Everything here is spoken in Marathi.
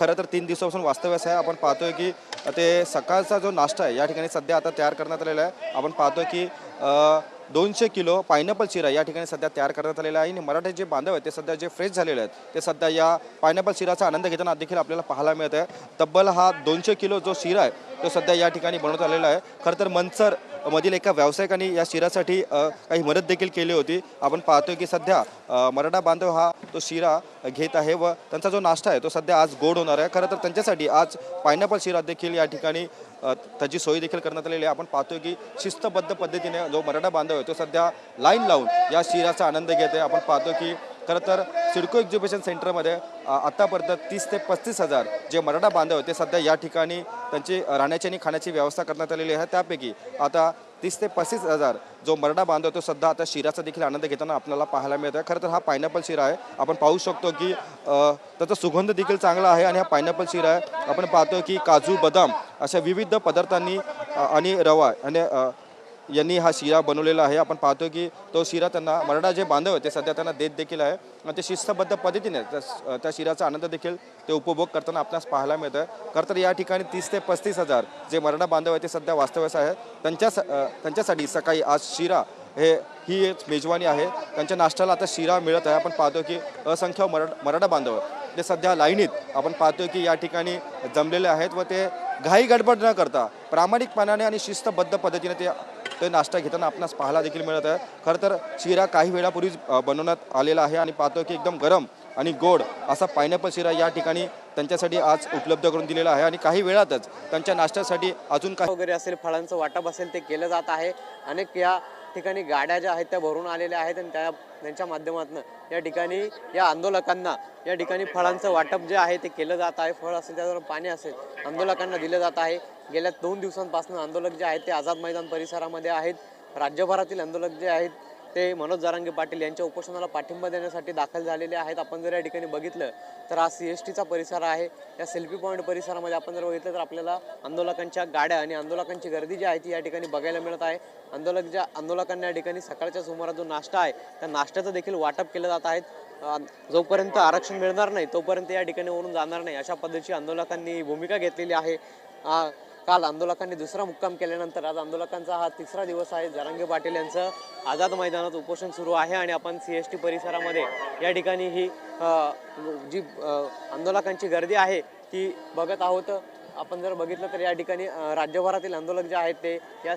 खरं तर तीन दिवसापासून वास्तव्यास आहे. आपण पाहतोय की ते सकाळचा जो नाश्ता आहे या ठिकाणी सध्या आता तयार करण्यात आलेला आहे. आपण पाहतोय की दोनशे किलो पायनॅपल शिरा या ठिकाणी सध्या तयार करण्यात आलेला आहे. आणि मराठी जे बांधव आहेत ते सध्या जे फ्रेश झालेले आहेत ते सध्या या पायनॅपल शिराचा आनंद घेताना देखील आपल्याला पाहायला मिळत आहे तब्बल हा दोनशे किलो जो शिरा आहे तो सध्या या ठिकाणी बनवत आलेला आहे. खरं तर मनसर मधील एका व्यावसायिकाने या शिरासाठी काही मदत देखील केली होती. आपण पाहतोय की सध्या मराठा बांधव हा तो शिरा घेत आहे व त्यांचा जो नाश्ता आहे तो सध्या आज गोड होणार आहे. खरं तर त्यांच्यासाठी आज पायनॅपल शिरा देखील या ठिकाणी त्याची सोय देखील करण्यात आलेली आहे. आपण पाहतोय की शिस्तबद्ध पद्धतीने जो मराठा बांधव आहे तो सध्या लाईन लावून या शिराचा आनंद घेत आहे. आपण पाहतो की खरं तर सिडको एक्झिबिशन सेंटरमध्ये आत्तापर्यंत तीस ते पस्तीस हजार जे मराठा बांधव होते सध्या या ठिकाणी त्यांची राहण्याची आणि खाण्याची व्यवस्था करण्यात आलेली आहे. त्यापैकी आता तीस ते पस्तीस हजार जो मराठा बांधव आहे तो सध्या आता शिराचा देखील आनंद घेताना आपल्याला पाहायला मिळत आहे. खरं तर हा पायनॅपल शिरा आहे. आपण पाहू शकतो की त्याचा सुगंध देखील चांगला आहे आणि हा पायनॅपल शिरा आहे. आपण पाहतो की काजू बदाम अशा विविध पदार्थांनी आणि रवा आणि यांनी हा शिरा बनवलेला आहे. आपण पाहतो की तो शिरा त्यांना मराठा जे बांधव आहे ते सध्या त्यांना देत देखील आहे. आणि ते शिस्तबद्ध पद्धतीने त्या त्या शिराचा आनंद देखील ते उपभोग करताना आपल्यास पाहायला मिळतं आहे खरं तर या ठिकाणी तीस ते पस्तीस हजार जे मराठा बांधव आहे ते सध्या वास्तव्यास आहे त्यांच्या त्यांच्यासाठी सकाळी आज शिरा हे ही एक मेजवानी आहे. त्यांच्या नाश्त्याला आता शिरा मिळत आहे. आपण पाहतो की असंख्य मराठा मराठा बांधव ते सध्या लाईनीत आपण पाहतो की या ठिकाणी जमलेले आहेत व ते घाई गडबड न करता प्रामाणिकपणाने आणि शिस्तबद्ध पद्धतीने ते ते नाश्ता घेताना आपणास पाहायला देखील मिळत आहे. खरं तर शिरा काही वेळापूर्वीच बनवण्यात आलेला आहे आणि पाहतो की एकदम गरम आणि गोड असा पायनॅपल शिरा या ठिकाणी त्यांच्यासाठी आज उपलब्ध करून दिलेला आहे आणि काही वेळातच त्यांच्या नाश्त्यासाठी अजून काही वगैरे असेल फळांचं वाटप असेल ते केलं जात आहे. अनेक या ठिकाणी गाड्या ज्या आहेत त्या भरून आलेल्या आहेत आणि त्या त्यांच्या माध्यमातून या ठिकाणी या आंदोलकांना या ठिकाणी फळांचं वाटप जे आहे ते केलं जात आहे. फळ असेल त्यावर पाणी असेल आंदोलकांना दिलं जात आहे. गेल्या दोन दिवसांपासून आंदोलक जे आहेत ते आझाद मैदान परिसरामध्ये आहेत राज्यभरातील आंदोलक जे आहेत ते मनोज जारांगे पाटील यांच्या उपोषणाला पाठिंबा देण्यासाठी दाखल झालेले आहेत. आपण जर या ठिकाणी बघितलं तर हा सी एस टीचा परिसर आहे. या सेल्फी पॉईंट परिसरामध्ये आपण जर बघितलं तर आपल्याला आंदोलकांच्या गाड्या आणि आंदोलकांची गर्दी जी आहे ती या ठिकाणी बघायला मिळत आहे. आंदोलक ज्या आंदोलकांना या ठिकाणी सकाळच्या सुमारास जो नाश्ता आहे त्या नाश्त्याचं देखील वाटप केलं जात आहेत जोपर्यंत आरक्षण मिळणार नाही तोपर्यंत या ठिकाणी वरून जाणार नाही. अशा पद्धतीची आंदोलकांनी भूमिका घेतलेली आहे. काल आंदोलकांनी दुसरा मुक्काम केल्यानंतर आज आंदोलकांचा हा तिसरा दिवस आहे. जरांगे पाटील यांचं आझाद मैदानात उपोषण सुरू आहे आणि आपण सी एस टी परिसरामध्ये या ठिकाणी ही जी आंदोलकांची गर्दी आहे ती बघत आहोत. आपण जर बघितलं तर या ठिकाणी राज्यभरातील आंदोलक जे आहेत ते या